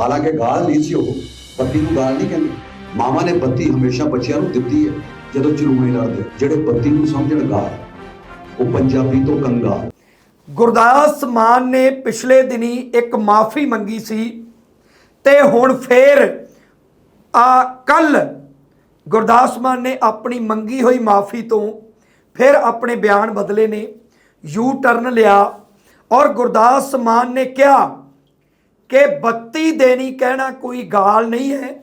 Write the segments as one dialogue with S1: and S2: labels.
S1: ਹਾਲਾਂਕਿ ਗਾਲ ਨਹੀਂ ਸੀ ਉਹ, ਬੱਤੀ ਨੂੰ ਗਾਲ ਨਹੀਂ ਕਹਿੰਦੇ। ਮਾਵਾਂ ਨੇ ਬੱਤੀ ਹਮੇਸ਼ਾ ਬੱਚਿਆਂ ਨੂੰ ਦਿੱਤੀ ਹੈ, ਜਦੋਂ ਚਲੂਣੇ ਲੜਦੇ, ਜਿਹੜੇ ਬੱਤੀ ਨੂੰ ਸਮਝਣ ਗਾਲ। ਉਹ ਪੰਜਾਬੀ ਤੋਂ ਕੰਗਾ।
S2: ਗੁਰਦਾਸ ਮਾਨ ਨੇ ਪਿਛਲੇ ਦਿਨੀ ਇੱਕ ਮਾਫੀ ਮੰਗੀ ਸੀ ਤੇ ਹੁਣ ਫੇਰ ਆ ਕੱਲ ਗੁਰਦਾਸ ਮਾਨ ਨੇ ਆਪਣੀ ਮੰਗੀ ਹੋਈ ਮਾਫੀ ਤੋਂ ਫਿਰ ਆਪਣੇ ਬਿਆਨ ਬਦਲੇ ਨੇ ਯੂ ਟਰਨ ਲਿਆ ਔਰ ਗੁਰਦਾਸ ਮਾਨ ਨੇ ਕਿਹਾ ਕਿ ਬੱਤੀ ਦੇਣੀ ਕਹਿਣਾ ਕੋਈ ਗਾਲ ਨਹੀਂ ਹੈ।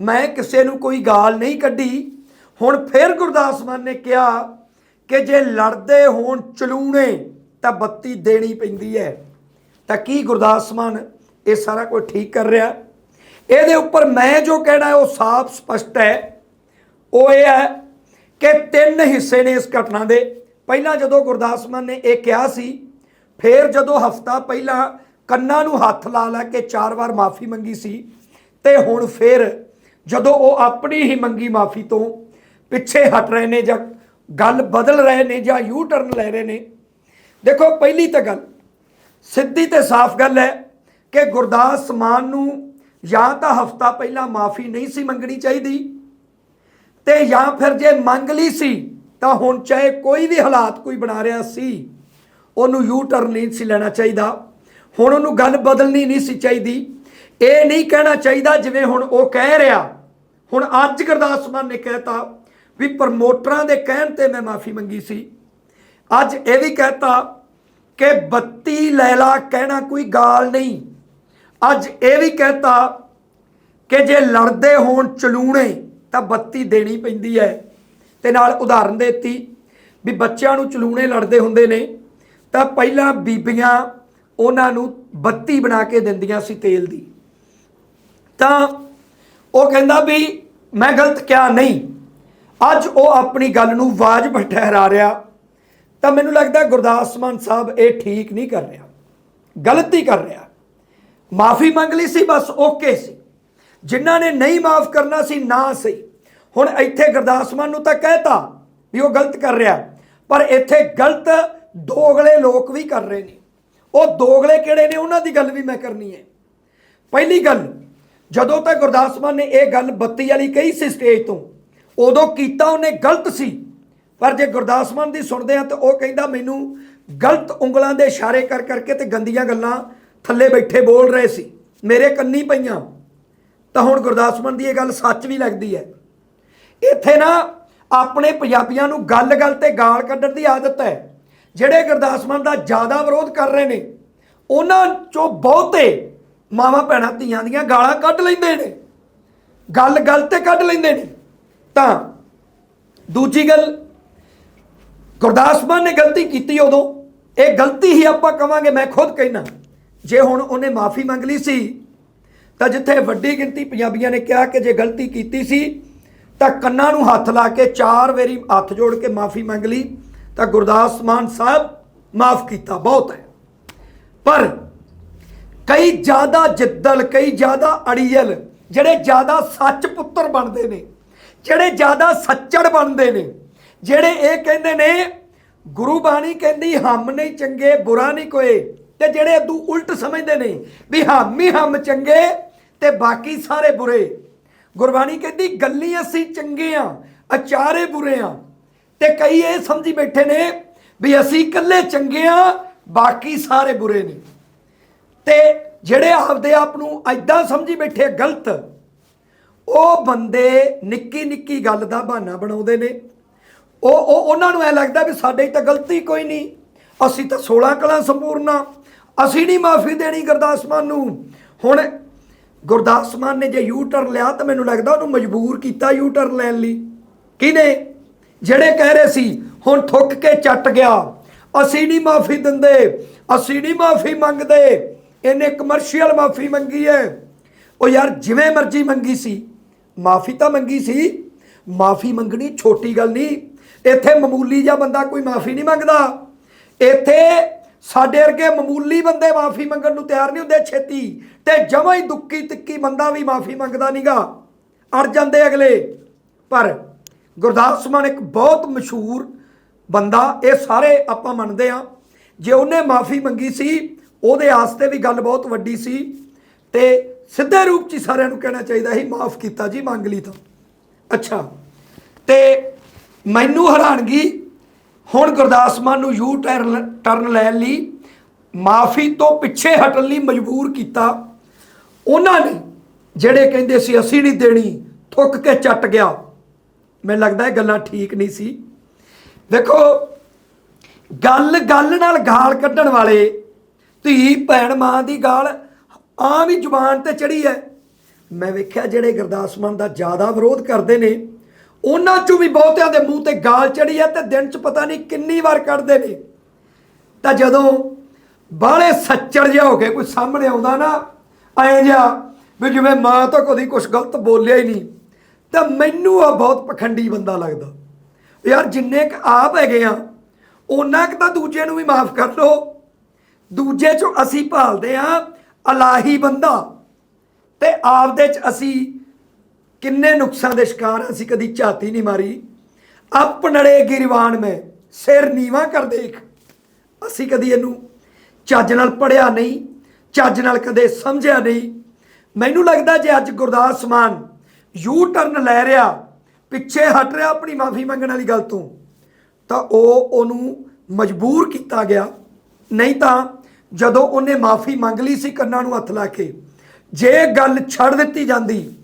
S2: ਮੈਂ ਕਿਸੇ ਨੂੰ ਕੋਈ ਗਾਲ ਨਹੀਂ ਕੱਢੀ। ਹੁਣ ਫਿਰ ਗੁਰਦਾਸ ਮਾਨ ਨੇ ਕਿਹਾ ਕਿ ਜੇ ਲੜਦੇ ਹੋਣ ਚਲੂਣੇ, ਤਾਂ ਬੱਤੀ ਦੇਣੀ ਪੈਂਦੀ ਹੈ। ਤਾਂ ਕੀ ਗੁਰਦਾਸ ਮਾਨ ਇਹ ਸਾਰਾ ਕੁਝ ਠੀਕ ਕਰ ਰਿਹਾ? ਇਹਦੇ ਉੱਪਰ ਮੈਂ ਜੋ ਕਹਿਣਾ, ਉਹ ਸਾਫ਼ ਸਪਸ਼ਟ ਹੈ। ਉਹ ਇਹ ਹੈ ਕਿ ਤਿੰਨ ਹਿੱਸੇ ਨੇ ਇਸ ਘਟਨਾ ਦੇ। ਪਹਿਲਾਂ ਜਦੋਂ ਗੁਰਦਾਸ ਮਾਨ ਨੇ ਇਹ ਕਿਹਾ ਸੀ, ਫਿਰ ਜਦੋਂ ਹਫਤਾ ਪਹਿਲਾਂ ਕੰਨਾਂ ਨੂੰ ਹੱਥ ਲਾ ਲਾ ਕੇ ਚਾਰ ਵਾਰ ਮਾਫੀ ਮੰਗੀ ਸੀ ਤੇ ਹੁਣ ਫਿਰ ਜਦੋਂ ਉਹ ਆਪਣੀ ਹੀ ਮੰਗੀ ਮਾਫੀ ਤੋਂ ਪਿੱਛੇ ਹਟ ਰਹੇ ਨੇ ਜਾਂ ਗੱਲ ਬਦਲ ਰਹੇ ਨੇ ਜਾਂ ਯੂ ਟਰਨ ਲੈ ਰਹੇ ਨੇ, ਦੇਖੋ ਪਹਿਲੀ ਤਾਂ ਗੱਲ, ਸਿੱਧੀ ਤੇ ਸਾਫ਼ ਗੱਲ ਹੈ ਕਿ ਗੁਰਦਾਸ ਮਾਨ ਨੂੰ ਜਾਂ ਤਾਂ ਹਫਤਾ ਪਹਿਲਾਂ ਮਾਫੀ ਨਹੀਂ ਸੀ ਮੰਗਣੀ ਚਾਹੀਦੀ ਤੇ ਜਾਂ ਫਿਰ ਜੇ ਮੰਗ ਲਈ ਸੀ ਤਾਂ ਹੁਣ ਚਾਹੇ ਕੋਈ ਵੀ ਹਾਲਾਤ ਕੋਈ ਬਣਾ ਰਿਹਾ ਸੀ, ਉਹਨੂੰ ਯੂ ਟਰਨ ਨਹੀਂ ਸੀ ਲੈਣਾ ਚਾਹੀਦਾ। ਹੁਣ ਉਹਨੂੰ ਗੱਲ ਬਦਲਣੀ ਨਹੀਂ ਸੀ ਚਾਹੀਦੀ। ਇਹ ਨਹੀਂ ਕਹਿਣਾ ਚਾਹੀਦਾ ਜਿਵੇਂ ਹੁਣ ਉਹ ਕਹਿ ਰਿਹਾ। ਹੁਣ ਅੱਜ ਗੁਰਦਾਸ ਮਾਨ ਨੇ ਕਹਿਤਾ ਵੀ ਪ੍ਰਮੋਟਰਾਂ ਦੇ ਕਹਿਣ ਤੇ ਮੈਂ ਮਾਫੀ ਮੰਗੀ ਸੀ। ਅੱਜ ਇਹ ਵੀ ਕਹਿਤਾ ਕਿ ਬੱਤੀ ਲੈਲਾ ਕਹਿਣਾ ਕੋਈ ਗਾਲ ਨਹੀਂ। ਅੱਜ ਇਹ ਵੀ ਕਹਿਤਾ ਕਿ ਜੇ ਲੜਦੇ ਹੋਣ ਚਲੂਣੇ ਤਾਂ ਬੱਤੀ ਦੇਣੀ ਪੈਂਦੀ ਹੈ। ਤੇ ਨਾਲ ਉਦਾਹਰਨ ਦਿੱਤੀ ਵੀ ਬੱਚਿਆਂ ਨੂੰ ਚਲੂਣੇ ਲੜਦੇ ਹੁੰਦੇ ਨੇ ਤਾਂ ਪਹਿਲਾਂ ਬੀਬੀਆਂ ਉਹਨਾਂ ਨੂੰ ਬੱਤੀ ਬਣਾ ਕੇ ਦਿੰਦੀਆਂ ਸੀ ਤੇਲ ਦੀ। ਤਾਂ ਉਹ ਕਹਿੰਦਾ ਵੀ ਮੈਂ ਗਲਤ ਕਿਹਾ ਨਹੀਂ। ਅੱਜ ਉਹ ਆਪਣੀ ਗੱਲ ਨੂੰ ਵਾਜਬ ਠਹਿਰਾ ਰਿਹਾ। ਤਾਂ ਮੈਨੂੰ ਲੱਗਦਾ ਗੁਰਦਾਸ ਮਾਨ ਸਾਹਿਬ ਇਹ ਠੀਕ ਨਹੀਂ ਕਰ ਰਿਹਾ। ਗਲਤੀ ਕਰ ਰਿਹਾ। ਮਾਫੀ ਮੰਗ ਲਈ ਸੀ, ਬਸ ਓਕੇ ਸੀ। ਜਿਨ੍ਹਾਂ ਨੇ ਨਹੀਂ ਮਾਫ ਕਰਨਾ ਸੀ, ਨਾ ਸਹੀ ਹੁਣ ਇੱਥੇ ਗੁਰਦਾਸ ਮਾਨ ਨੂੰ ਤਾਂ ਕਹਿਤਾ ਵੀ ਉਹ ਗਲਤ ਕਰ ਰਿਹਾ। ਪਰ ਇੱਥੇ ਗਲਤ ਦੋਗਲੇ ਲੋਕ ਵੀ ਕਰ ਰਹੇ ਨੇ। ਉਹ ਦੋਗਲੇ ਕਿਹੜੇ ਨੇ? ਉਹਨਾਂ ਦੀ ਗੱਲ ਵੀ ਮੈਂ ਕਰਨੀ ਹੈ। ਪਹਿਲੀ ਗੱਲ, ਜਦੋਂ ਤੱਕ ਗੁਰਦਾਸ ਮਾਨ ਨੇ ਇਹ ਗੱਲ ਬੱਤੀ ਵਾਲੀ ਕਹੀ ਸੀ ਸਟੇਜ ਤੋਂ, ਉਦੋਂ ਕੀਤਾ ਉਹਨੇ ਗਲਤ ਸੀ। ਪਰ ਜੇ ਗੁਰਦਾਸ ਮਾਨ ਦੀ ਸੁਣਦੇ ਆ ਤਾਂ ਉਹ ਕਹਿੰਦਾ ਮੈਨੂੰ ਗਲਤ ਉਂਗਲਾਂ ਦੇ ਇਸ਼ਾਰੇ ਕਰ ਕਰਕੇ ਤੇ ਗੰਦੀਆਂ ਗੱਲਾਂ ਥੱਲੇ ਬੈਠੇ ਬੋਲ ਰਹੇ ਸੀ। ਮੇਰੇ ਕੰਨੀ ਪਈਆਂ। ਤਾਂ ਹੁਣ ਗੁਰਦਾਸ ਮਾਨ ਦੀ ਇਹ ਗੱਲ ਸੱਚ ਵੀ ਲੱਗਦੀ ਹੈ। ਇੱਥੇ ਨਾ ਆਪਣੇ ਪੰਜਾਬੀਆਂ ਨੂੰ ਗੱਲ-ਗੱਲ ਤੇ ਗਾਲ ਕੱਢਣ ਦੀ ਆਦਤ ਹੈ। ਜਿਹੜੇ ਗੁਰਦਾਸ ਮਾਨ ਦਾ ਜ਼ਿਆਦਾ ਵਿਰੋਧ ਕਰ ਰਹੇ ਨੇ, ਉਹਨਾਂ ਚੋਂ ਬਹੁਤੇ ਮਾਵਾਂ ਭੈਣਾਂ ਧੀਆਂ ਦੀਆਂ ਗਾਲਾਂ ਕੱਢ ਲੈਂਦੇ ਨੇ। ਗੱਲ-ਗੱਲ ਤੇ ਕੱਢ ਲੈਂਦੇ ਨੇ। ਤਾਂ ਦੂਜੀ ਗੱਲ, ਗੁਰਦਾਸ ਮਾਨ ਨੇ ਗਲਤੀ ਕੀਤੀ ਉਦੋਂ। ਇਹ ਗਲਤੀ ਹੀ ਆਪਾਂ ਕਵਾਂਗੇ, ਮੈਂ ਖੁਦ ਕਹਿਣਾ ਜੇ ਹੁਣ ਉਹਨੇ ਮਾਫੀ ਮੰਗ ਲਈ ਸੀ, ਤਾਂ ਜਿੱਥੇ ਵੱਡੀ ਗਿਣਤੀ ਪੰਜਾਬੀਆਂ ਨੇ ਕਿਹਾ ਕਿ ਜੇ ਗਲਤੀ ਕੀਤੀ ਸੀ, ਤਾਂ ਕੰਨਾਂ ਨੂੰ ਹੱਥ ਲਾ ਕੇ ਚਾਰ ਵਾਰੀ ਹੱਥ ਜੋੜ ਕੇ ਮਾਫੀ ਮੰਗ ਲਈ। ਤਾਂ ਗੁਰਦਾਸ ਮਾਨ ਸਾਹਿਬ ਮਾਫ ਕੀਤਾ, ਬਹੁਤ ਹੈ। ਪਰ ਕਈ ਜ਼ਿਆਦਾ ਜਿੱਦਲ, ਕਈ ਜ਼ਿਆਦਾ ਅੜੀਅਲ, ਜਿਹੜੇ ਜ਼ਿਆਦਾ ਸੱਚ ਪੁੱਤਰ ਬਣਦੇ ਨੇ, ਜਿਹੜੇ ਜ਼ਿਆਦਾ ਸੱਚੜ ਬਣਦੇ ਨੇ, ਜਿਹੜੇ ਇਹ ਕਹਿੰਦੇ ਨੇ, ਗੁਰੂ ਬਾਣੀ ਕਹਿੰਦੀ, ਹਮ ਨਹੀਂ ਚੰਗੇ, ਬੁਰਾ ਨਹੀਂ ਕੋਏ ਤੇ ਜਿਹੜੇ ਅਦੂ ਉਲਟ ਸਮਝਦੇ ਨੇ ਵੀ ਹਮ ਹੀ ਹਮ ਚੰਗੇ ਤੇ ਬਾਕੀ ਸਾਰੇ ਬੁਰੇ। ਗੁਰਬਾਣੀ ਕਹਿੰਦੀ, ਗੱਲੀ ਅਸੀਂ ਚੰਗੇ ਆ, ਅਚਾਰੇ ਬੁਰੇ ਆ। ਤੇ ਕਈ ਇਹ ਸਮਝੀ ਬੈਠੇ ਨੇ ਵੀ ਅਸੀਂ ਇਕੱਲੇ ਚੰਗੇ ਆ, ਬਾਕੀ ਸਾਰੇ ਬੁਰੇ ਨੇ। ਤੇ ਜਿਹੜੇ ਆਪਦੇ ਆਪ ਨੂੰ ਐਦਾਂ ਸਮਝੀ ਬੈਠੇ ਗਲਤ, ਉਹ ਬੰਦੇ ਨਿੱਕੀ ਨਿੱਕੀ ਗੱਲ ਦਾ ਬਹਾਨਾ ਬਣਾਉਂਦੇ ਨੇ। ਉਹ ਉਹ, ਉਹਨਾਂ ਨੂੰ ਐ ਲੱਗਦਾ ਵੀ ਸਾਡੇ ਤਾਂ ਗਲਤੀ ਕੋਈ ਨਹੀਂ। ਅਸੀਂ ਤਾਂ 16 ਕਲਾ ਸੰਪੂਰਨਾ ਅਸੀਂ ਨਹੀਂ ਮਾਫੀ ਦੇਣੀ ਗੁਰਦਾਸ ਮਾਨ ਨੂੰ। ਹੁਣ ਗੁਰਦਾਸ ਮਾਨ ਨੇ ਜੇ ਯੂ ਟਰਨ ਲਿਆ ਤਾਂ ਮੈਨੂੰ ਲੱਗਦਾ ਉਹਨੂੰ ਮਜਬੂਰ ਕੀਤਾ ਯੂ ਟਰਨ ਲੈਣ ਲਈ। ਕਿਹਨੇ? ਜਿਹੜੇ ਕਹਿ ਰਹੇ ਸੀ, ਹੁਣ ਥੁੱਕ ਕੇ ਚੱਟ ਗਿਆ। ਅਸੀਂ ਨਹੀਂ ਮਾਫੀ ਦਿੰਦੇ, ਅਸੀਂ ਨਹੀਂ ਮਾਫੀ ਮੰਗਦੇ। ਇਹਨੇ ਕਮਰਸ਼ੀਅਲ ਮਾਫੀ ਮੰਗੀ ਹੈ। ਉਹ ਯਾਰ ਜਿਵੇਂ ਮਰਜ਼ੀ ਮੰਗੀ ਸੀ, ਮਾਫੀ ਤਾਂ ਮੰਗੀ ਸੀ। ਮਾਫੀ ਮੰਗਣੀ ਛੋਟੀ ਗੱਲ ਨਹੀਂ। ਇੱਥੇ ਮਾਮੂਲੀ ਜਿਹਾ ਬੰਦਾ ਕੋਈ ਮਾਫੀ ਨਹੀਂ ਮੰਗਦਾ। ਇੱਥੇ ਸਾਡੇ ਵਰਗੇ ਮਾਮੂਲੀ ਬੰਦੇ ਮਾਫੀ ਮੰਗਣ ਨੂੰ ਤਿਆਰ ਨਹੀਂ ਹੁੰਦੇ ਛੇਤੀ। ਤੇ ਜਮਾਂ ਹੀ ਦੁੱਕੀ ਤਿੱਕੀ ਬੰਦਾ ਵੀ ਮਾਫੀ ਮੰਗਦਾ ਨਹੀਂਗਾ ਅੜ ਜਾਂਦੇ ਅਗਲੇ। ਪਰ ਗੁਰਦਾਸ ਮਾਨ ਇੱਕ ਬਹੁਤ ਮਸ਼ਹੂਰ ਬੰਦਾ, ਇਹ ਸਾਰੇ ਆਪਾਂ ਮੰਨਦੇ ਆ ਜੇ ਉਹਨੇ ਮਾਫੀ ਮੰਗੀ ਸੀ, ਉਹਦੇ ਆਸਤੇ ਵੀ ਗੱਲ ਬਹੁਤ ਵੱਡੀ ਸੀ ਤੇ ਸਿੱਧੇ ਰੂਪ 'ਚ ਸਾਰਿਆਂ ਨੂੰ ਕਹਿਣਾ ਚਾਹੀਦਾ ਸੀ, ਮਾਫ ਕੀਤਾ ਜੀ, ਮੰਗ ਲਈ ਤਾਂ। ਅੱਛਾ। ਤੇ ਮੈਨੂੰ ਹੈਰਾਨਗੀ, ਹੁਣ ਗੁਰਦਾਸ ਮਾਨ ਨੂੰ ਯੂ ਟਰਨ ਟਰਨ ਲੈਣ ਲਈ ਮਾਫੀ ਤੋਂ ਪਿੱਛੇ ਹਟਣ ਲਈ ਮਜਬੂਰ ਕੀਤਾ। ਉਹਨਾਂ ਨੇ ਜਿਹੜੇ ਕਹਿੰਦੇ ਸੀ, ਅਸੀਂ ਨਹੀਂ ਦੇਣੀ, ਥੁੱਕ ਕੇ ਚੱਟ ਗਿਆ। ਮੈਨੂੰ ਲੱਗਦਾ ਇਹ ਗੱਲਾਂ ਠੀਕ ਨਹੀਂ ਸੀ। ਦੇਖੋ, ਗੱਲ ਗੱਲ ਨਾਲ ਗਾਲ ਕੱਢਣ ਵਾਲੇ ਧੀ ਭੈਣ ਮਾਂ ਦੀ ਗਾਲ ਆਮ ਹੀ ਜ਼ੁਬਾਨ ਤੇ ਚੜੀ ਹੈ। ਮੈਂ ਵੇਖਿਆ ਜਿਹੜੇ ਗੁਰਦਾਸ ਮਾਨ ਦਾ ਜ਼ਿਆਦਾ ਵਿਰੋਧ ਕਰਦੇ ਨੇ, ਉਹਨਾਂ ਚੋਂ ਵੀ ਬਹੁਤਿਆਂ ਦੇ ਮੂੰਹ ਤੇ ਗਾਲ ਚੜੀ ਹੈ ਤੇ ਦਿਨ ਚ ਪਤਾ ਨਹੀਂ ਕਿੰਨੀ ਵਾਰ ਕੱਢਦੇ ਨੇ। ਤਾਂ ਜਦੋਂ ਬਾਹਲੇ ਸੱਚੜ ਜਿਹਾ ਹੋ ਕੇ ਕੋਈ ਸਾਹਮਣੇ ਆਉਂਦਾ ਨਾ, ਐਂ ਜਿਹਾ ਵੀ ਜਿਵੇਂ ਮਾਂ ਤਾਂ ਕਦੀ ਕੁਝ ਗਲਤ ਬੋਲਿਆ ਹੀ ਨਹੀਂ। ਤਾਂ ਮੈਨੂੰ ਆ ਬਹੁਤ ਪਖੰਡੀ ਬੰਦਾ ਲੱਗਦਾ। ਯਾਰ ਜਿੰਨੇ ਕ ਆਪ ਹੈਗੇ ਆ, ਉਹਨਾਂ ਕ ਤਾਂ ਦੂਜੇ ਨੂੰ ਵੀ ਮਾਫ ਕਰ ਲੋ ਦੂਜੇ ਚੋਂ ਅਸੀਂ ਭਾਲਦੇ ਆ ਅਲਾਹੀ ਬੰਦਾ। ਤੇ ਆਪਦੇ ਚ ਅਸੀਂ ਕਿੰਨੇ ਨੁਕਸਾਂ ਦੇ ਸ਼ਿਕਾਰ ਅਸੀਂ ਕਦੀ ਝਾਤੀ ਨਹੀਂ ਮਾਰੀ। ਆਪਣੜੇ ਗਿਰਵਾਨ ਮੈਂ, ਸਿਰ ਨੀਵਾ ਕਰ ਦੇਖ। ਅਸੀਂ ਕਦੀ ਇਹਨੂੰ ਚੱਜ ਨਾਲ ਪੜਿਆ ਨਹੀਂ, ਚੱਜ ਨਾਲ ਕਦੇ ਸਮਝਿਆ ਨਹੀਂ। ਮੈਨੂੰ ਲੱਗਦਾ ਜੇ ਅੱਜ ਗੁਰਦਾਸ ਮਾਨ ਯੂ ਟਰਨ ਲੈ ਰਿਹਾ, ਪਿੱਛੇ ਹਟ ਰਿਹਾ ਆਪਣੀ ਮਾਫੀ ਮੰਗਣ ਵਾਲੀ ਗੱਲ ਤੋਂ, ਤਾਂ ਉਹ ਉਹਨੂੰ ਮਜਬੂਰ ਕੀਤਾ ਗਿਆ। ਨਹੀਂ ਤਾਂ ਜਦੋਂ ਉਹਨੇ ਮਾਫੀ ਮੰਗ ਲਈ ਸੀ ਕੰਨਾਂ ਨੂੰ ਹੱਥ ਲਾ ਕੇ, ਜੇ ਗੱਲ ਛੱਡ ਦਿੱਤੀ ਜਾਂਦੀ,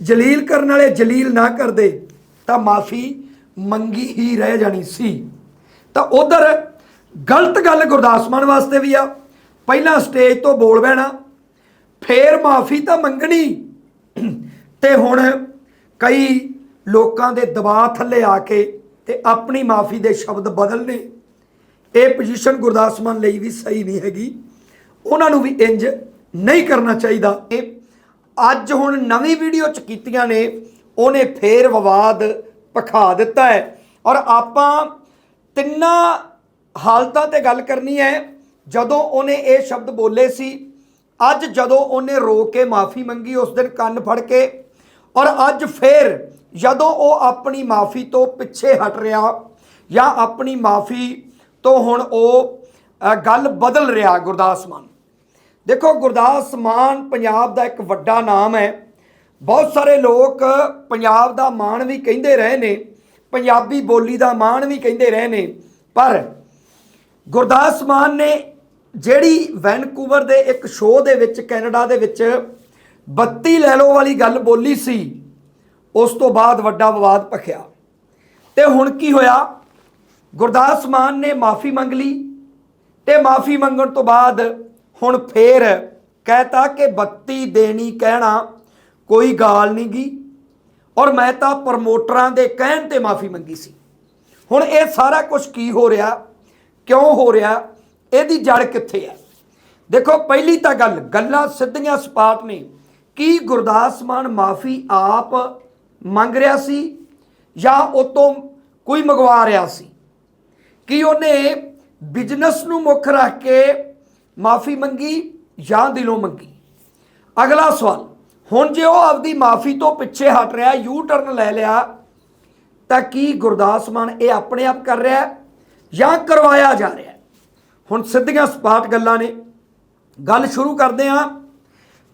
S2: ਜਲੀਲ ਕਰਨ ਵਾਲੇ ਜਲੀਲ ਨਾ ਕਰਦੇ, ਤਾਂ ਮਾਫੀ ਮੰਗੀ ਹੀ ਰਹਿ ਜਾਣੀ ਸੀ। ਤਾਂ ਉਧਰ ਗਲਤ ਗੱਲ ਗੁਰਦਾਸ ਮਾਨ ਵਾਸਤੇ ਵੀ ਆ। ਪਹਿਲਾਂ ਸਟੇਜ ਤੋਂ ਬੋਲ ਬਹਿਣਾ, ਫੇਰ ਮਾਫੀ ਤਾਂ ਮੰਗਣੀ। ਤੇ ਹੁਣ ਕਈ ਲੋਕਾਂ ਦੇ ਦਬਾਅ ਥੱਲੇ ਆ ਕੇ ਤੇ ਆਪਣੀ ਮਾਫੀ ਦੇ ਸ਼ਬਦ ਬਦਲਨੇ, ਇਹ ਪੋਜੀਸ਼ਨ ਗੁਰਦਾਸ ਮਾਨ ਲਈ ਵੀ ਸਹੀ ਨਹੀਂ ਹੈਗੀ। ਉਹਨਾਂ ਨੂੰ ਵੀ ਇੰਜ ਨਹੀਂ ਕਰਨਾ ਚਾਹੀਦਾ। ਇਹ ਅੱਜ ਹੁਣ ਨਵੀਂ ਵੀਡੀਓ ਚ ਕੀਤੀਆਂ ਨੇ, ਉਹਨੇ ਫੇਰ ਵਿਵਾਦ ਪਖਾ ਦਿੱਤਾ ਹੈ। ਔਰ ਆਪਾਂ ਤਿੰਨਾਂ ਹਾਲਤਾਂ ਤੇ ਗੱਲ ਕਰਨੀ ਹੈ, ਜਦੋਂ ਉਹਨੇ ਇਹ ਸ਼ਬਦ ਬੋਲੇ ਸੀ, ਅੱਜ ਜਦੋਂ ਉਹਨੇ ਰੋ ਕੇ ਮਾਫੀ ਮੰਗੀ, ਉਸ ਦਿਨ ਕੰਨ ਫੜ ਕੇ ਔਰ ਅੱਜ ਫੇਰ ਜਦੋਂ ਉਹ ਆਪਣੀ ਮਾਫੀ ਤੋਂ ਪਿੱਛੇ ਹਟ ਰਿਹਾ ਜਾਂ ਆਪਣੀ ਮਾਫੀ ਤੋਂ ਹੁਣ ਉਹ ਗੱਲ ਬਦਲ ਰਿਹਾ ਗੁਰਦਾਸ ਮਾਨ। ਦੇਖੋ ਗੁਰਦਾਸ ਮਾਨ ਪੰਜਾਬ ਦਾ ਇੱਕ ਵੱਡਾ ਨਾਮ ਹੈ। ਬਹੁਤ ਸਾਰੇ ਲੋਕ ਪੰਜਾਬ ਦਾ ਮਾਣ ਵੀ ਕਹਿੰਦੇ ਰਹੇ ਨੇ, ਪੰਜਾਬੀ ਬੋਲੀ ਦਾ ਮਾਣ ਵੀ ਕਹਿੰਦੇ ਰਹੇ ਨੇ, ਪਰ ਗੁਰਦਾਸ ਮਾਨ ਨੇ ਜਿਹੜੀ ਵੈਨਕੂਵਰ ਦੇ ਇੱਕ ਸ਼ੋਅ ਦੇ ਵਿੱਚ ਕੈਨੇਡਾ ਦੇ ਵਿੱਚ ਬੱਤੀ ਲੈ ਲਓ ਵਾਲੀ ਗੱਲ ਬੋਲੀ ਸੀ, ਉਸ ਤੋਂ ਬਾਅਦ ਵੱਡਾ ਵਿਵਾਦ ਭਖਿਆ। ਤੇ ਹੁਣ ਕੀ ਹੋਇਆ? ਗੁਰਦਾਸ ਮਾਨ ਨੇ ਮਾਫੀ ਮੰਗ ਲਈ ਤੇ ਮਾਫੀ ਮੰਗਣ ਤੋਂ ਬਾਅਦ ਹੁਣ ਫੇਰ ਕਹਿਤਾ ਕਿ ਬੱਤੀ ਦੇਣੀ ਕਹਿਣਾ ਕੋਈ ਗਾਲ ਨਹੀਂ ਗੀ ਔਰ ਮੈਂ ਤਾਂ ਪ੍ਰਮੋਟਰਾਂ ਦੇ ਕਹਿਣ ਤੇ ਮਾਫੀ ਮੰਗੀ ਸੀ। ਹੁਣ ਇਹ ਸਾਰਾ ਕੁਝ ਕੀ ਹੋ ਰਿਹਾ? ਕਿਉਂ ਹੋ ਰਿਹਾ? ਇਹਦੀ ਜੜ ਕਿੱਥੇ ਹੈ? ਦੇਖੋ, ਪਹਿਲੀ ਤਾਂ ਗੱਲ, ਗੱਲਾਂ ਸਿੱਧੀਆਂ ਸਪਾਟ ਨੇ। ਕੀ ਗੁਰਦਾਸ ਮਾਨ ਮਾਫੀ ਆਪ ਮੰਗ ਰਿਹਾ ਸੀ ਜਾਂ ਉਤੋਂ ਕੋਈ ਮੰਗਵਾ ਰਿਹਾ ਸੀ? ਕਿ ਉਹਨੇ ਬਿਜ਼ਨਸ ਨੂੰ ਮੁੱਖ ਰੱਖ ਕੇ ਮਾਫੀ ਮੰਗੀ ਜਾਂ ਦਿਲੋਂ ਮੰਗੀ? ਅਗਲਾ ਸਵਾਲ, ਹੁਣ ਜੇ ਉਹ ਆਪਦੀ ਮਾਫੀ ਤੋਂ ਪਿੱਛੇ ਹਟ ਰਿਹਾ ਯੂ ਟਰਨ ਲੈ ਲਿਆ, ਤਾਂ ਕੀ ਗੁਰਦਾਸ ਮਾਨ ਇਹ ਆਪਣੇ ਆਪ ਕਰ ਰਿਹਾ ਜਾਂ ਕਰਵਾਇਆ ਜਾ ਰਿਹਾ ਹੁਣ ਸਿੱਧੀਆਂ ਸਪਾਟ ਗੱਲਾਂ ਨੇ। ਗੱਲ ਸ਼ੁਰੂ ਕਰਦੇ ਹਾਂ।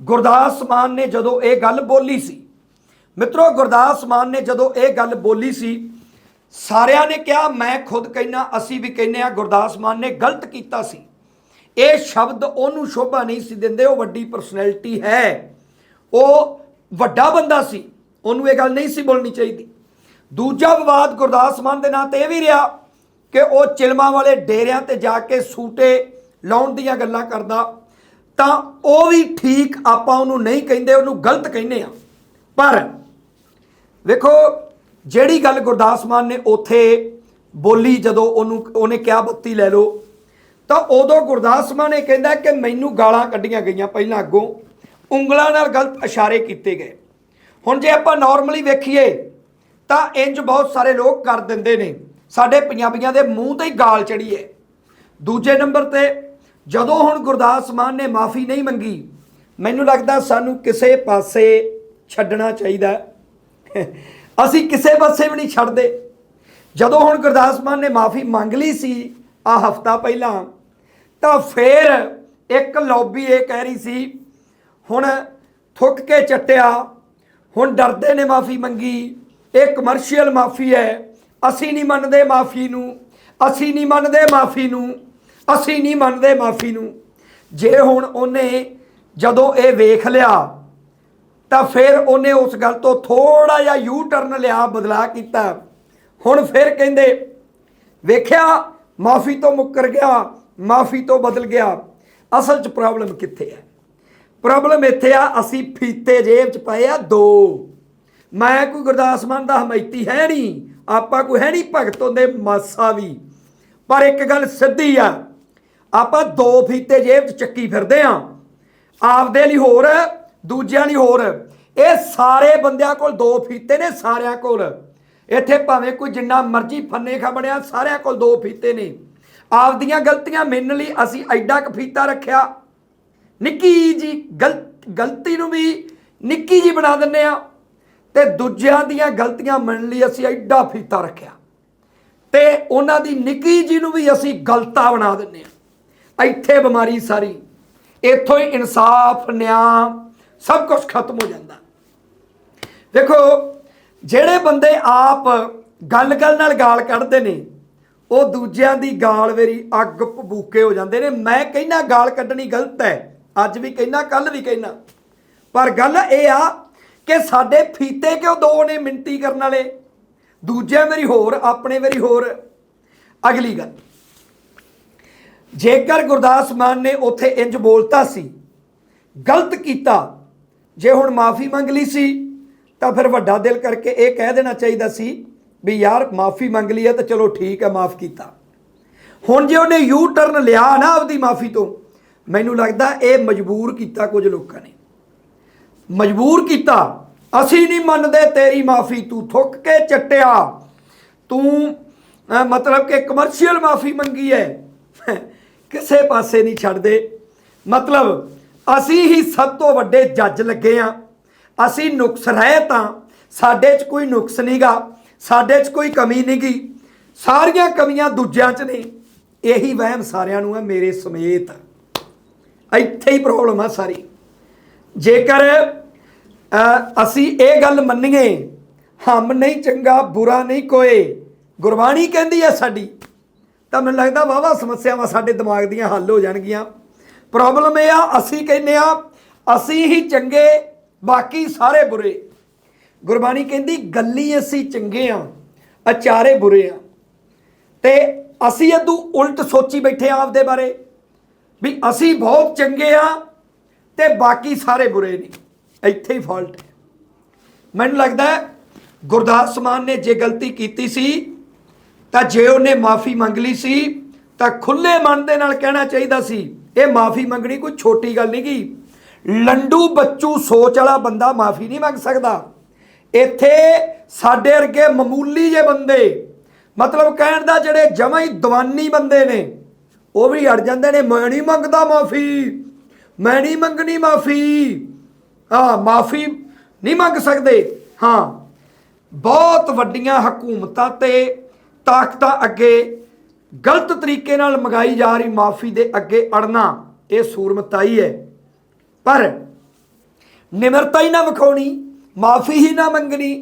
S2: ਗੁਰਦਾਸ ਮਾਨ ਨੇ ਜਦੋਂ ਇਹ ਗੱਲ ਬੋਲੀ ਸੀ, ਮਿੱਤਰੋ ਗੁਰਦਾਸ ਮਾਨ ਨੇ ਜਦੋਂ ਇਹ ਗੱਲ ਬੋਲੀ ਸੀ, ਸਾਰਿਆਂ ਨੇ ਕਿਹਾ, ਮੈਂ ਖੁਦ ਕਹਿਣਾ ਅਸੀਂ ਵੀ ਕਹਿੰਨੇ ਆ ਗੁਰਦਾਸ ਮਾਨ ਨੇ ਗਲਤ ਕੀਤਾ ਸੀ। ਇਹ ਸ਼ਬਦ ਉਹਨੂੰ ਸ਼ੋਭਾ ਨਹੀਂ ਸੀ ਦਿੰਦੇ, ਉਹ ਵੱਡੀ ਪਰਸਨੈਲਿਟੀ ਹੈ। ਉਹ ਵੱਡਾ ਬੰਦਾ ਸੀ, ਉਹਨੂੰ ਇਹ ਗੱਲ ਨਹੀਂ ਸੀ ਬੋਲਣੀ ਚਾਹੀਦੀ। ਦੂਜਾ ਵਿਵਾਦ ਗੁਰਦਾਸ ਮਾਨ ਦੇ ਨਾਂ ਤੇ ਇਹ ਵੀ ਰਿਹਾ ਕਿ ਉਹ ਚਿਲਮਾਂ ਵਾਲੇ ਡੇਰਿਆਂ ਤੇ ਜਾ ਕੇ ਸੂਟੇ ਲਾਉਣ ਦੀਆਂ ਗੱਲਾਂ ਕਰਦਾ ਤਾਂ ਉਹ ਵੀ ਠੀਕ ਆਪਾਂ ਉਹਨੂੰ ਨਹੀਂ ਕਹਿੰਦੇ, ਉਹਨੂੰ ਗਲਤ ਕਹਿੰਦੇ ਆ। ਪਰ ਵੇਖੋ, ਜਿਹੜੀ ਗੱਲ ਗੁਰਦਾਸ ਮਾਨ ਨੇ ਉਥੇ ਬੋਲੀ ਜਦੋਂ ਉਹਨੂੰ, ਉਹਨੇ ਕਿਹਾ ਬੱਤੀ ਲੈ ਲਓ, ਤਾਂ ਉਦੋਂ ਗੁਰਦਾਸ ਮਾਨ ਨੇ ਕਹਿੰਦਾ ਕਿ ਮੈਨੂੰ ਗਾਲਾਂ ਕੱਢੀਆਂ ਗਈਆਂ ਪਹਿਲਾਂ ਅੱਗੋਂ, ਉਂਗਲਾਂ ਨਾਲ ਗਲਤ ਇਸ਼ਾਰੇ ਕੀਤੇ ਗਏ। ਹੁਣ ਜੇ ਆਪਾਂ ਨਾਰਮਲੀ ਵੇਖੀਏ, ਤਾਂ ਇੰਜ ਬਹੁਤ ਸਾਰੇ ਲੋਕ ਕਰ ਦਿੰਦੇ ਨੇ। ਸਾਡੇ ਪੰਜਾਬੀਆਂ ਦੇ ਮੂੰਹ ਤੇ ਹੀ ਗਾਲ ਚੜੀ ਹੈ। ਦੂਜੇ ਨੰਬਰ ਤੇ ਜਦੋਂ ਹੁਣ ਗੁਰਦਾਸ ਮਾਨ ਨੇ ਮਾਫੀ ਨਹੀਂ ਮੰਗੀ, ਮੈਨੂੰ ਲੱਗਦਾ ਸਾਨੂੰ ਕਿਸੇ ਪਾਸੇ ਛੱਡਣਾ ਚਾਹੀਦਾ ਅਸੀਂ ਕਿਸੇ ਪਾਸੇ ਵੀ ਨਹੀਂ ਛੱਡਦੇ। ਜਦੋਂ ਹੁਣ ਗੁਰਦਾਸ ਮਾਨ ਨੇ ਮਾਫੀ ਮੰਗ ਲਈ ਸੀ ਆ ਹਫਤਾ ਪਹਿਲਾਂ, ਤਾਂ ਫੇਰ ਇੱਕ ਲੌਬੀ ਇਹ ਕਹਿ ਰਹੀ ਸੀ, ਹੁਣ ਥੁੱਕ ਕੇ ਚੱਟਿਆ, ਹੁਣ ਡਰਦੇ ਨੇ ਮਾਫੀ ਮੰਗੀ, ਇਹ ਕਮਰਸ਼ੀਅਲ ਮਾਫੀ ਹੈ, ਅਸੀਂ ਨਹੀਂ ਮੰਨਦੇ ਮਾਫੀ ਨੂੰ, ਅਸੀਂ ਨਹੀਂ ਮੰਨਦੇ ਮਾਫੀ ਨੂੰ। ਅਸੀਂ ਨਹੀਂ ਮੰਨਦੇ ਮਾਫੀ ਨੂੰ। ਜੇ ਹੁਣ ਉਹਨੇ ਜਦੋਂ ਇਹ ਵੇਖ ਲਿਆ, ਤਾਂ ਫਿਰ ਉਹਨੇ ਉਸ ਗੱਲ ਤੋਂ ਥੋੜਾ ਜਿਹਾ ਯੂ ਟਰਨ ਲਿਆ, ਬਦਲਾ ਕੀਤਾ। ਹੁਣ ਫਿਰ ਕਹਿੰਦੇ, ਵੇਖਿਆ, ਮਾਫੀ ਤੋਂ ਮੁੱਕਰ ਗਿਆ, ਮਾਫੀ ਤੋਂ ਬਦਲ ਗਿਆ। ਅਸਲ 'ਚ ਪ੍ਰੋਬਲਮ ਕਿੱਥੇ ਹੈ? ਪ੍ਰੋਬਲਮ ਇੱਥੇ ਆ, ਅਸੀਂ ਫੀਤੇ ਜੇਬ 'ਚ ਪਏ ਆ ਦੋ। ਮੈਂ ਕੋਈ ਗੁਰਦਾਸ ਮਾਨ ਦਾ ਹਮਾਇਤੀ ਹੈ ਨਹੀਂ, ਆਪਾਂ ਕੋਈ ਹੈ ਨਹੀਂ, ਭਗਤ ਹੁੰਦੇ ਮਾਸਾ ਵੀ। ਪਰ ਇੱਕ ਗੱਲ ਸਿੱਧੀ ਆ ਆਪਾਂ ਦੋ ਫੀਤੇ ਜੇਬ 'ਚ ਚੱਕੀ ਫਿਰਦੇ ਆ। ਆਪਦੇ ਲਈ ਹੋਰ, ਦੂਜਿਆਂ ਲਈ ਹੋਰ। ਇਹ ਸਾਰੇ ਬੰਦਿਆਂ ਕੋਲ ਦੋ ਫੀਤੇ ਨੇ ਸਾਰਿਆਂ ਕੋਲ। ਇੱਥੇ ਭਾਵੇਂ ਕੋਈ ਜਿੰਨਾ ਮਰਜ਼ੀ ਫੰਨੇ ਖਾ ਬਣਿਆ, ਸਾਰਿਆਂ ਕੋਲ ਦੋ ਫੀਤੇ ਨੇ। ਆਪਦੀਆਂ ਗਲਤੀਆਂ ਮੰਨਣ ਲਈ ਅਸੀਂ ਐਡਾ ਕੁ ਫੀਤਾ ਰੱਖਿਆ। ਨਿੱਕੀ ਜੀ ਗਲ, ਗਲਤੀ ਨੂੰ ਵੀ ਨਿੱਕੀ ਜੀ ਬਣਾ ਦਿੰਨੇ ਆ। ਤੇ ਦੂਜਿਆਂ ਦੀਆਂ ਗਲਤੀਆਂ ਮੰਨ ਲਈ ਅਸੀਂ ਐਡਾ ਫੀਤਾ ਰੱਖਿਆ। ਤੇ ਉਹਨਾਂ ਦੀ ਨਿੱਕੀ ਜੀ ਨੂੰ ਵੀ ਅਸੀਂ ਗਲਤਾ ਬਣਾ ਦਿੰਨੇ ਆ। ਇੱਥੇ ਬਿਮਾਰੀ ਸਾਰੀ, ਇੱਥੋਂ ਹੀ ਇਨਸਾਫ, ਨਿਆਂ ਸਭ ਕੁਝ ਖਤਮ ਹੋ ਜਾਂਦਾ। ਦੇਖੋ ਜਿਹੜੇ ਬੰਦੇ ਆਪ ਗੱਲ-ਗੱਲ ਨਾਲ ਗਾਲ ਕੱਢਦੇ ਨੇ, ਉਹ ਦੂਜਿਆਂ ਦੀ ਗਾਲ ਵੇਰੀ ਅੱਗ ਭਬੂਕੇ ਹੋ ਜਾਂਦੇ ਨੇ। ਮੈਂ ਕਹਿੰਨਾ ਗਾਲ ਕੱਢਣੀ ਗਲਤ ਹੈ, ਅੱਜ ਵੀ ਕਹਿੰਨਾ ਕੱਲ ਵੀ ਕਹਿੰਨਾ ਪਰ ਗੱਲ ਇਹ ਆ ਕਿ ਸਾਡੇ ਫੀਤੇ ਕਿਉਂ ਦੋ ਨੇ ਮਿੰਤੀ ਕਰਨ ਵਾਲੇ? ਦੂਜਿਆਂ ਮੇਰੀ ਹੋਰ, ਆਪਣੇ ਮੇਰੀ ਹੋਰ। ਅਗਲੀ ਗੱਲ। ਜੇਕਰ ਗੁਰਦਾਸ ਮਾਨ ਨੇ ਉੱਥੇ ਇੰਜ ਬੋਲਤਾ ਸੀ, ਗਲਤ ਕੀਤਾ, ਜੇ ਹੁਣ ਮਾਫੀ ਮੰਗ ਲਈ ਸੀ, ਤਾਂ ਫਿਰ ਵੱਡਾ ਦਿਲ ਕਰਕੇ ਇਹ ਕਹਿ ਦੇਣਾ ਚਾਹੀਦਾ ਸੀ ਵੀ ਯਾਰ ਮਾਫੀ ਮੰਗ ਲਈ ਹੈ ਤਾਂ ਚਲੋ ਠੀਕ ਹੈ ਮਾਫ ਕੀਤਾ। ਹੁਣ ਜੇ ਉਹਨੇ ਯੂ ਟਰਨ ਲਿਆ ਨਾ ਆਪਦੀ ਮਾਫੀ ਤੋਂ, ਮੈਨੂੰ ਲੱਗਦਾ ਇਹ ਮਜਬੂਰ ਕੀਤਾ ਕੁਝ ਲੋਕਾਂ ਨੇ। ਮਜਬੂਰ ਕੀਤਾ, ਅਸੀਂ ਨਹੀਂ ਮੰਨਦੇ ਤੇਰੀ ਮਾਫੀ, ਤੂੰ ਥੁੱਕ ਕੇ ਚੱਟਿਆ। ਤੂੰ ਮਤਲਬ ਕਿ ਕਮਰਸ਼ੀਅਲ ਮਾਫੀ ਮੰਗੀ ਹੈ ਕਿਸੇ ਪਾਸੇ ਨਹੀਂ ਛੱਡਦੇ। ਮਤਲਬ ਅਸੀਂ ਹੀ ਸਭ ਤੋਂ ਵੱਡੇ ਜੱਜ ਲੱਗੇ ਆ। ਅਸੀਂ ਨੁਕਸ ਰਹਿ ਤਾਂ ਸਾਡੇ 'ਚ ਕੋਈ ਨੁਕਸ ਨਹੀਂਗਾ ਸਾਡੇ 'ਚ ਕੋਈ ਕਮੀ ਨਹੀਂਗੀ ਸਾਰੀਆਂ ਕਮੀਆਂ ਦੂਜਿਆਂ 'ਚ ਨੇ। ਇਹੀ ਵਹਿਮ ਸਾਰਿਆਂ ਨੂੰ ਹੈ ਮੇਰੇ ਸਮੇਤ। ਇੱਥੇ ਹੀ ਪ੍ਰੋਬਲਮ ਆ ਸਾਰੀ। ਜੇਕਰ ਅਸੀਂ ਇਹ ਗੱਲ ਮੰਨੀਏ, ਹਮ ਨਹੀਂ ਚੰਗਾ, ਬੁਰਾ ਨਹੀਂ ਕੋਏ ਗੁਰਬਾਣੀ ਕਹਿੰਦੀ ਹੈ ਸਾਡੀ ਤਾਂ ਮੈਨੂੰ ਲੱਗਦਾ ਵਾਵਾ ਸਮੱਸਿਆਵਾਂ ਸਾਡੇ ਦਿਮਾਗ ਦੀਆਂ ਹੱਲ ਹੋ ਜਾਣਗੀਆਂ। ਪ੍ਰੋਬਲਮ ਇਹ ਆ, ਅਸੀਂ ਕਹਿੰਦੇ ਆ, ਅਸੀਂ ਹੀ ਚੰਗੇ, ਬਾਕੀ ਸਾਰੇ ਬੁਰੇ। ਗੁਰਬਾਣੀ ਕਹਿੰਦੀ, ਗੱਲੀ ਅਸੀਂ ਚੰਗੇ ਆ, ਅਚਾਰੇ ਬੁਰੇ ਆ। ਤੇ ਅਸੀਂ ਇਦੋਂ ਉਲਟ ਸੋਚੀ ਬੈਠੇ ਆ ਆਪਦੇ ਬਾਰੇ, ਵੀ ਅਸੀਂ ਬਹੁਤ ਚੰਗੇ ਆ ਤੇ ਬਾਕੀ ਸਾਰੇ ਬੁਰੇ ਨੇ। ਇੱਥੇ ਹੀ ਫਾਲਟ ਹੈ। ਮੈਨੂੰ ਲੱਗਦਾ ਗੁਰਦਾਸ ਮਾਨ ਨੇ ਜੇ ਗਲਤੀ ਕੀਤੀ ਸੀ ਤਾਂ ਜੇ ਉਹਨੇ ਮਾਫੀ ਮੰਗ ਲਈ ਸੀ, ਤਾਂ ਖੁੱਲੇ ਮਨ ਦੇ ਨਾਲ ਕਹਿਣਾ ਚਾਹੀਦਾ ਸੀ, ਇਹ ਮਾਫੀ ਮੰਗਣੀ ਕੋਈ ਛੋਟੀ ਗੱਲ ਨਹੀਂ ਗੀ। ਲੰਡੂ ਬੱਚੂ ਸੋਚ ਵਾਲਾ ਬੰਦਾ ਮਾਫੀ ਨਹੀਂ ਮੰਗ ਸਕਦਾ। ਇੱਥੇ ਸਾਡੇ ਵਰਗੇ ਮਾਮੂਲੀ ਜੇ ਬੰਦੇ, ਮਤਲਬ ਕਹਿਣ ਦਾ ਜਿਹੜੇ ਜਮਾਂ ਹੀ ਦੀਵਾਨੀ ਬੰਦੇ ਨੇ, ਉਹ ਵੀ ਅੜ ਜਾਂਦੇ ਨੇ, ਮੈਂ ਨਹੀਂ ਮੰਗਦਾ ਮਾਫੀ, ਮੈਂ ਨਹੀਂ ਮੰਗਣੀ ਮਾਫੀ। ਹਾਂ, ਮਾਫੀ ਨਹੀਂ ਮੰਗ ਸਕਦੇ। ਹਾਂ, ਬਹੁਤ ਵੱਡੀਆਂ ਹਕੂਮਤਾਂ ਤੇ ਤਾਕਤਾਂ ਅੱਗੇ ਗਲਤ ਤਰੀਕੇ ਨਾਲ ਮੰਗਾਈ ਜਾ ਰਹੀ ਮਾਫੀ ਦੇ ਅੱਗੇ ਅੜਨਾ ਇਹ ਸੂਰਮਤਾਈ ਹੈ। ਪਰ ਨਿਮਰਤਾ ਹੀ ਨਾ ਵਿਖਾਉਣੀ, ਮਾਫੀ ਹੀ ਨਾ ਮੰਗਣੀ,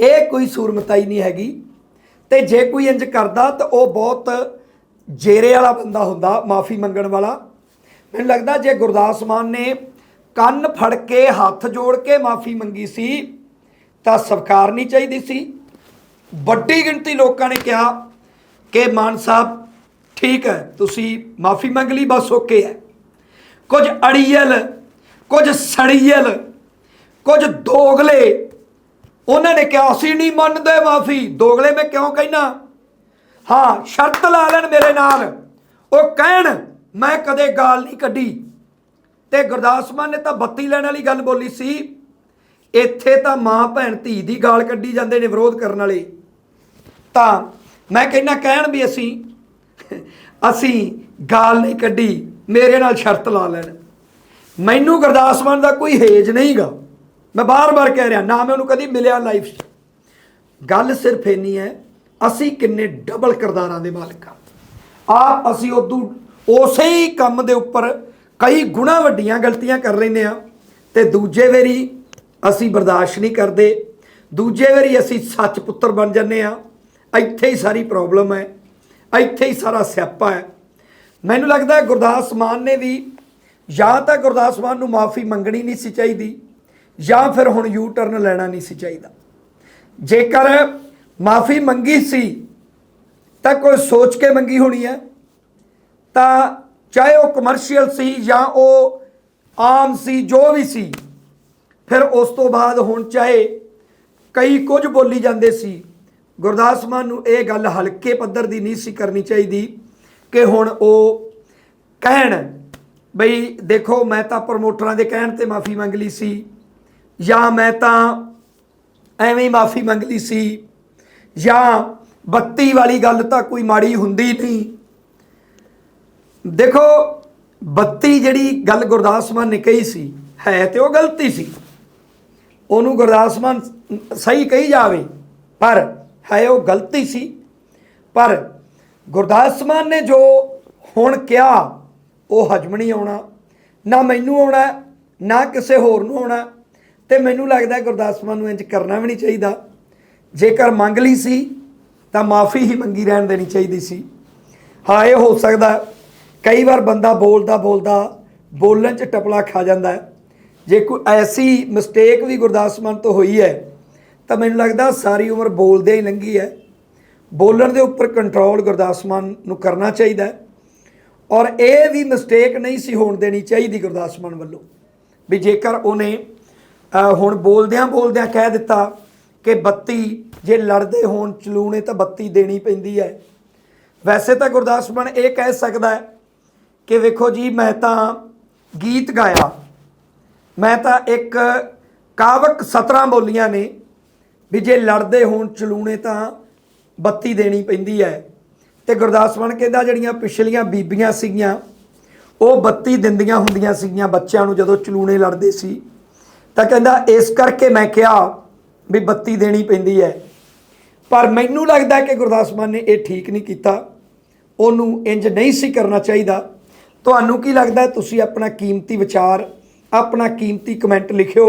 S2: ਇਹ ਕੋਈ ਸੂਰਮਤਾਈ ਨਹੀਂ ਹੈਗੀ। ਤੇ ਜੇ ਕੋਈ ਇੰਜ ਕਰਦਾ ਤਾਂ ਉਹ ਬਹੁਤ ਜੇਰੇ ਵਾਲਾ ਬੰਦਾ ਹੁੰਦਾ, ਮਾਫੀ ਮੰਗਣ ਵਾਲਾ। ਮੈਨੂੰ ਲੱਗਦਾ ਜੇ ਗੁਰਦਾਸ ਮਾਨ ਨੇ ਕੰਨ ਫੜ ਕੇ, ਹੱਥ ਜੋੜ ਕੇ ਮਾਫੀ ਮੰਗੀ ਸੀ, ਤਾਂ ਸਵਕਾਰ ਨਹੀਂ ਚਾਹੀਦੀ ਸੀ। ਵੱਡੀ ਗਿਣਤੀ ਲੋਕਾਂ ਨੇ ਕਿਹਾ ਕਿ ਮਾਨ ਸਾਹਿਬ, ਠੀਕ ਹੈ, ਤੁਸੀਂ ਮਾਫੀ ਮੰਗ ਲਈ, ਬਸ ਓਕੇ ਹੈ। ਕੁਝ ਅੜੀਅਲ, ਕੁਝ ਸੜੀਅਲ, ਕੁਝ ਦੋਗਲੇ, ਉਹਨਾਂ ਨੇ ਕਿਹਾ, ਅਸੀਂ ਨਹੀਂ ਮੰਨਦੇ ਮਾਫੀ। ਦੋਗਲੇ ਮੈਂ ਕਿਉਂ ਕਹਿਣਾ ਹਾਂ, ਸ਼ਰਤ ਲਾ ਲੈਣ ਮੇਰੇ ਨਾਲ। ਉਹ ਕਹਿਣ, ਮੈਂ ਕਦੇ ਗਾਲ ਨਹੀਂ ਕੱਢੀ। ਤੇ ਗੁਰਦਾਸ ਮਾਨ ਨੇ ਤਾਂ ਬੱਤੀ ਲੈਣ ਵਾਲੀ ਗੱਲ ਬੋਲੀ ਸੀ, ਇੱਥੇ ਤਾਂ ਮਾਂ ਭੈਣ ਧੀ ਦੀ ਗਾਲ ਕੱਢੀ ਜਾਂਦੇ ਨੇ ਵਿਰੋਧ ਕਰਨ ਵਾਲੇ। ਤਾਂ ਮੈਂ ਕਹਿੰਦਾ, ਕਹਿਣ ਵੀ ਅਸੀਂ ਅਸੀਂ ਗਾਲ ਨਹੀਂ ਕੱਢੀ, ਮੇਰੇ ਨਾਲ ਸ਼ਰਤ ਲਾ ਲੈਣ। ਮੈਨੂੰ ਗੁਰਦਾਸ ਮਾਨ ਦਾ ਕੋਈ ਹੇਜ ਨਹੀਂਗਾ। ਮੈਂ ਬਾਰ-ਬਾਰ ਕਹਿ ਰਿਹਾ, ਨਾ ਮੈਂ ਉਹਨੂੰ ਕਦੀ ਮਿਲਿਆ ਲਾਈਫ 'ਚ। ਗੱਲ ਸਿਰਫ ਇੰਨੀ ਹੈ, ਅਸੀਂ ਕਿੰਨੇ ਡਬਲ ਕਿਰਦਾਰਾਂ ਦੇ ਮਾਲਕ ਆ। ਆਪ ਅਸੀਂ ਉਦੋਂ, ਉਸੇ ਹੀ ਕੰਮ ਦੇ ਉੱਪਰ ਕਈ ਗੁਣਾ ਵੱਡੀਆਂ ਗਲਤੀਆਂ ਕਰ ਲੈਂਦੇ ਆ ਤੇ ਦੂਜੇ ਵਾਰੀ ਅਸੀਂ ਬਰਦਾਸ਼ਤ ਨਹੀਂ ਕਰਦੇ। ਦੂਜੇ ਵਾਰੀ ਅਸੀਂ ਸੱਚ ਪੁੱਤਰ ਬਣ ਜੰਨੇ ਆ ਇੱਥੇ ਹੀ ਸਾਰੀ ਪ੍ਰੋਬਲਮ ਹੈ, ਇੱਥੇ ਹੀ ਸਾਰਾ ਸਿਆਪਾ ਹੈ। ਮੈਨੂੰ ਲੱਗਦਾ ਗੁਰਦਾਸ ਮਾਨ ਨੇ ਵੀ ਜਾਂ ਤਾਂ ਗੁਰਦਾਸ ਮਾਨ ਨੂੰ ਮਾਫੀ ਮੰਗਣੀ ਨਹੀਂ ਸੀ ਚਾਹੀਦੀ, ਜਾਂ ਫਿਰ ਹੁਣ ਯੂ ਟਰਨ ਲੈਣਾ ਨਹੀਂ ਸੀ ਚਾਹੀਦਾ। ਜੇਕਰ ਮਾਫੀ ਮੰਗੀ ਸੀ, ਤਾਂ ਕੋਈ ਸੋਚ ਕੇ ਮੰਗੀ ਹੋਣੀ ਹੈ। ਤਾਂ ਚਾਹੇ ਉਹ ਕਮਰਸ਼ੀਅਲ ਸੀ ਜਾਂ ਉਹ ਆਮ ਸੀ, ਜੋ ਵੀ ਸੀ, ਫਿਰ ਉਸ ਤੋਂ ਬਾਅਦ ਹੁਣ ਚਾਹੇ ਕਈ ਕੁਝ ਬੋਲੀ ਜਾਂਦੇ ਸੀ ਗੁਰਦਾਸ ਮਾਨ ਨੂੰ ਇਹ ਗੱਲ ਹਲਕੇ ਪੱਧਰ ਦੀ ਨਹੀਂ ਸੀ ਕਰਨੀ ਚਾਹੀਦੀ ਕਿ ਹੁਣ ਉਹ ਕਹਿਣ ਬਈ ਦੇਖੋ ਮੈਂ ਤਾਂ ਪ੍ਰਮੋਟਰਾਂ ਦੇ ਕਹਿਣ ਤੇ ਮਾਫੀ ਮੰਗ ਲਈ ਸੀ ਜਾਂ ਮੈਂ ਤਾਂ ਐਵੇਂ ਹੀ ਮਾਫੀ ਮੰਗ ਲਈ ਸੀ ਜਾਂ ਬੱਤੀ ਵਾਲੀ ਗੱਲ ਤਾਂ ਕੋਈ ਮਾੜੀ ਹੁੰਦੀ ਨਹੀਂ। ਦੇਖੋ, ਬੱਤੀ ਜਿਹੜੀ ਗੱਲ ਗੁਰਦਾਸ ਮਾਨ ਨੇ ਕਹੀ ਸੀ, ਹੈ ਤੇ ਉਹ ਗਲਤੀ ਸੀ। ਉਹਨੂੰ ਗੁਰਦਾਸ ਮਾਨ ਸਹੀ ਕਹੀ ਜਾਵੇ, ਪਰ ਹੈ ਉਹ ਗਲਤੀ ਸੀ। ਪਰ ਗੁਰਦਾਸ ਮਾਨ ਨੇ ਜੋ ਹੁਣ ਕਿਹਾ, ਉਹ ਹਜਮ ਨਹੀਂ ਆਉਣਾ। ਨਾ ਮੈਨੂੰ ਆਉਣਾ, ਨਾ ਕਿਸੇ ਹੋਰ ਨੂੰ ਆਉਣਾ। ਤੇ ਮੈਨੂੰ ਲੱਗਦਾ ਗੁਰਦਾਸ ਮਾਨ ਨੂੰ ਇੰਜ ਕਰਨਾ ਵੀ ਨਹੀਂ ਚਾਹੀਦਾ। ਜੇਕਰ ਮੰਗ ਲਈ ਸੀ, ਤਾਂ ਮਾਫੀ ਹੀ ਮੰਗੀ ਰਹਿਣ ਦੇਣੀ ਚਾਹੀਦੀ ਸੀ। ਹਾਂ, ਇਹ ਹੋ ਸਕਦਾ ਕਈ ਵਾਰ ਬੰਦਾ ਬੋਲਦਾ ਬੋਲਦਾ ਬੋਲਣ 'ਚ ਟਪਲਾ ਖਾ ਜਾਂਦਾ ਜੇ ਕੋਈ ਐਸੀ ਮਿਸਟੇਕ ਵੀ ਗੁਰਦਾਸ ਮਾਨ ਤੋਂ ਹੋਈ ਹੈ ਤਾਂ ਮੈਨੂੰ ਲੱਗਦਾ ਸਾਰੀ ਉਮਰ ਬੋਲਦੇ ਹੀ ਲੰਘੀ ਹੈ। ਬੋਲਣ ਦੇ ਉੱਪਰ ਕੰਟਰੋਲ ਗੁਰਦਾਸ ਮਾਨ ਨੂੰ ਕਰਨਾ ਚਾਹੀਦਾ ਔਰ ਇਹ ਵੀ ਮਿਸਟੇਕ ਨਹੀਂ ਸੀ ਹੋਣ ਦੇਣੀ ਚਾਹੀਦੀ ਗੁਰਦਾਸ ਮਾਨ ਵੱਲੋਂ। ਵੀ ਜੇਕਰ ਉਹਨੇ ਹੁਣ ਬੋਲਦਿਆਂ ਬੋਲਦਿਆਂ ਕਹਿ ਦਿੱਤਾ ਕਿ ਬੱਤੀ ਜੇ ਲੜਦੇ ਹੋਣ ਚਲੂਣੇ ਤਾਂ ਬੱਤੀ ਦੇਣੀ ਪੈਂਦੀ ਹੈ। ਵੈਸੇ ਤਾਂ ਗੁਰਦਾਸ ਮਾਨ ਇਹ ਕਹਿ ਸਕਦਾ ਹੈ ਕਿ ਵੇਖੋ ਜੀ, ਮੈਂ ਤਾਂ ਗੀਤ ਗਾਇਆ। ਮੈਂ ਤਾਂ ਇੱਕ ਕਾਵਕ 17 ਬੋਲੀਆਂ ਨੇ। ਵੀ ਜੇ ਲੜਦੇ ਹੋਣ ਚਲੂਣੇ ਤਾਂ ਬੱਤੀ ਦੇਣੀ ਪੈਂਦੀ ਹੈ। ਤੇ ਗੁਰਦਾਸ ਮਾਨ ਕਹਿੰਦਾ ਜਿਹੜੀਆਂ ਪਿਛਲੀਆਂ ਬੀਬੀਆਂ ਸੀਗੀਆਂ, ਉਹ ਬੱਤੀ ਦਿੰਦੀਆਂ ਹੁੰਦੀਆਂ ਸੀਗੀਆਂ ਬੱਚਿਆਂ ਨੂੰ ਜਦੋਂ ਚਲੂਣੇ ਲੜਦੇ ਸੀ। ਤਾਂ ਕਹਿੰਦਾ, ਇਸ ਕਰਕੇ ਮੈਂ ਕਿਹਾ ਵੀ ਬੱਤੀ ਦੇਣੀ ਪੈਂਦੀ ਹੈ। ਪਰ ਮੈਨੂੰ ਲੱਗਦਾ ਕਿ ਗੁਰਦਾਸ ਮਾਨ ਨੇ ਇਹ ਠੀਕ ਨਹੀਂ ਕੀਤਾ। ਉਹਨੂੰ ਇੰਜ ਨਹੀਂ ਸੀ ਕਰਨਾ ਚਾਹੀਦਾ। ਤੁਹਾਨੂੰ ਕੀ ਲੱਗਦਾ, ਤੁਸੀਂ ਆਪਣਾ ਕੀਮਤੀ ਵਿਚਾਰ, ਆਪਣਾ ਕੀਮਤੀ ਕਮੈਂਟ ਲਿਖਿਓ।